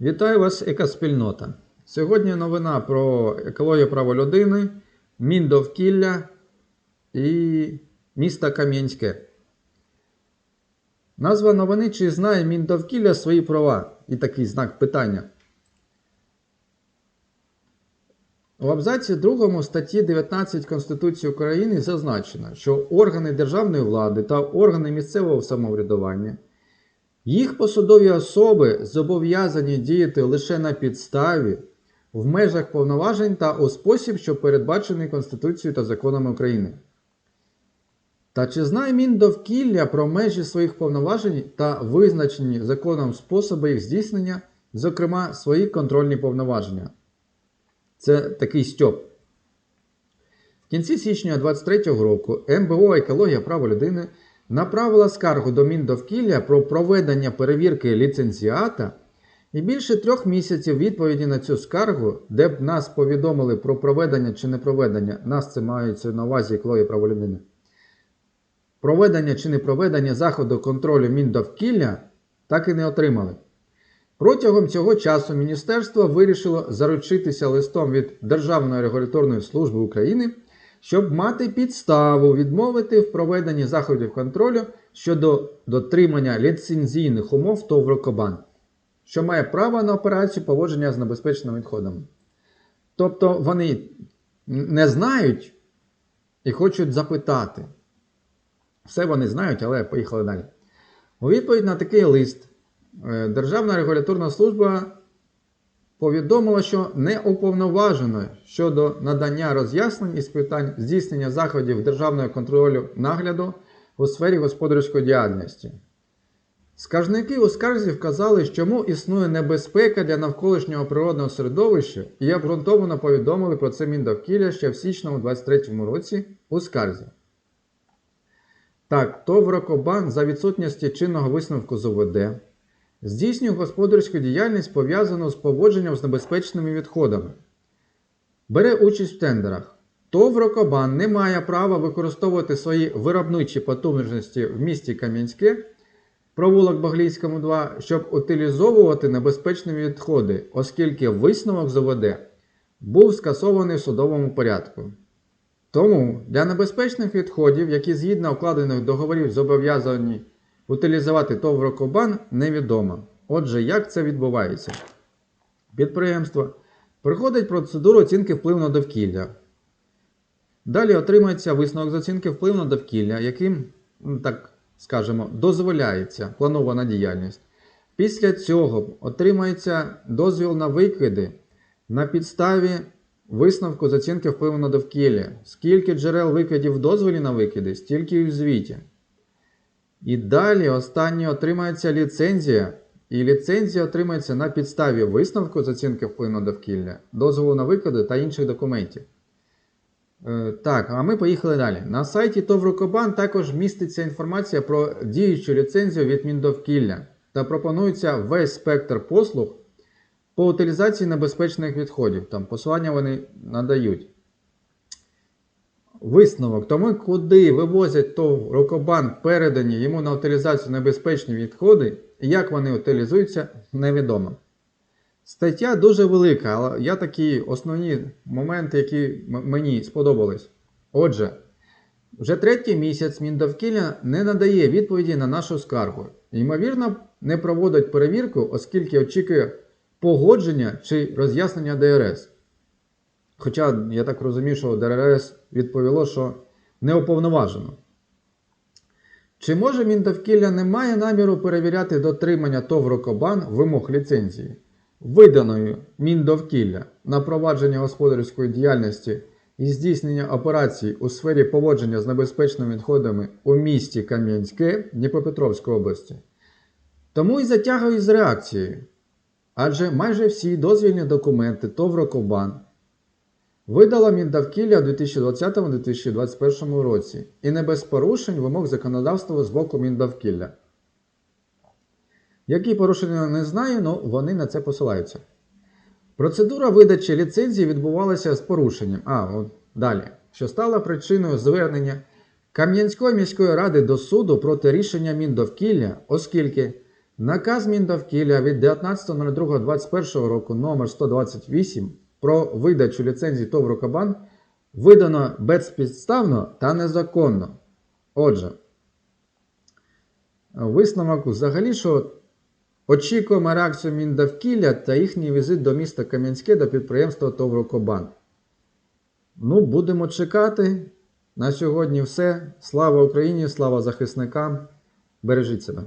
Вітаю вас, екоспільнота. Сьогодні новина про екологію права людини, Міндовкілля і місто Кам'янське. Назва новини чи знає Міндовкілля свої права? І такий знак питання. У абзаці 2 статті 19 Конституції України зазначено, що органи державної влади та органи місцевого самоврядування їх посадові особи зобов'язані діяти лише на підставі, в межах повноважень та у спосіб, що передбачений Конституцією та законами України. Та чи знає Міндовкілля про межі своїх повноважень та визначені законом способи їх здійснення, зокрема свої контрольні повноваження? Це такий стьоп. В кінці січня 2023 року МБО Екологія права людини направила скаргу до Міндовкілля про проведення перевірки ліцензіата і більше трьох місяців відповіді на цю скаргу, де б нас повідомили про проведення чи не проведення, нас це мається на увазі екологія праволюдини. Проведення чи не проведення заходу контролю Міндовкілля так і не отримали. Протягом цього часу міністерство вирішило заручитися листом від Державної регуляторної служби України, щоб мати підставу відмовити в проведенні заходів контролю щодо дотримання ліцензійних умов ТОВ «Рокобан», що має право на операцію поводження з небезпечними відходами. Тобто вони не знають і хочуть запитати. Все вони знають, але поїхали далі. У відповідь на такий лист е, Державна регуляторна служба повідомила, що не уповноважено щодо надання роз'яснень із питань здійснення заходів державного контролю нагляду у сфері господарської діяльності. Скаржники у скарзі вказали, чому існує небезпека для навколишнього природного середовища і обґрунтовано повідомили про це Міндовкілля ще в січному 23 році у скарзі. Так, ТОВ «Рокобан» за відсутності чинного висновку з ОВД здійснює господарську діяльність пов'язану з поводженням з небезпечними відходами. Бере участь в тендерах. ТОВ «Рокобан» не має права використовувати свої виробничі потужності в місті Кам'янське, провулок Баглійському 2, щоб утилізовувати небезпечні відходи, оскільки висновок з ОВД був скасований в судовому порядку. Тому для небезпечних відходів, які згідно укладених договорів зобов'язані утилізувати ТОВ «Рокобан», невідомо. Отже, як це відбувається? Підприємство проходить процедуру оцінки впливу на довкілля. Далі отримується висновок з оцінки впливу на довкілля, яким, ну, так скажемо, дозволяється планована діяльність. Після цього отримується дозвіл на викиди на підставі висновку з оцінки впливу на довкілля. Скільки джерел викидів в дозволі на викиди, стільки і в звіті. І далі останнє отримається ліцензія. І ліцензія отримається на підставі висновку з оцінки впливу на довкілля, дозволу на викиди та інших документів. Е, Так, а ми поїхали далі. На сайті ТОВ «Рукобан» також міститься інформація про діючу ліцензію від Міндовкілля та пропонується весь спектр послуг по утилізації небезпечних відходів. Там посилання вони надають. Висновок. Тому, куди вивозять ТОВ «Рокобан» передані йому на утилізацію небезпечні відходи, і як вони утилізуються, невідомо. Стаття дуже велика, але я такі основні моменти, які мені сподобались. Отже, вже третій місяць Міндовкілля не надає відповіді на нашу скаргу. Ймовірно, не проводить перевірку, оскільки очікує погодження чи роз'яснення ДРС. Хоча я так розумію, що ДРС відповіло, що не уповноважено. Чи може Міндовкілля не має наміру перевіряти дотримання ТОВ «Рокобан» вимог ліцензії, виданої Міндовкілля на провадження господарської діяльності і здійснення операцій у сфері поводження з небезпечними відходами у місті Кам'янське Дніпропетровської області? Тому і затягують з реакцією. Адже майже всі дозвільні документи ТОВ видала Міндавкілля у 2020-2021 році і не без порушень вимог законодавства з боку Міндавкілля. Які порушення не знаю, але вони на це посилаються. Процедура видачі ліцензії відбувалася з порушенням. А, от далі. Що стало причиною звернення Кам'янської міської ради до суду проти рішення Міндовкілля, оскільки Наказ Міндовкілля від 19.02.21 року номер 128 про видачу ліцензії ТОВ «Рокобан» видано безпідставно та незаконно. Отже, висновок взагалі, що очікуємо реакцію Міндовкілля та їхній візит до міста Кам'янське до підприємства ТОВ «Рокобан». Ну, будемо чекати. На сьогодні все. Слава Україні, слава захисникам. Бережіть себе.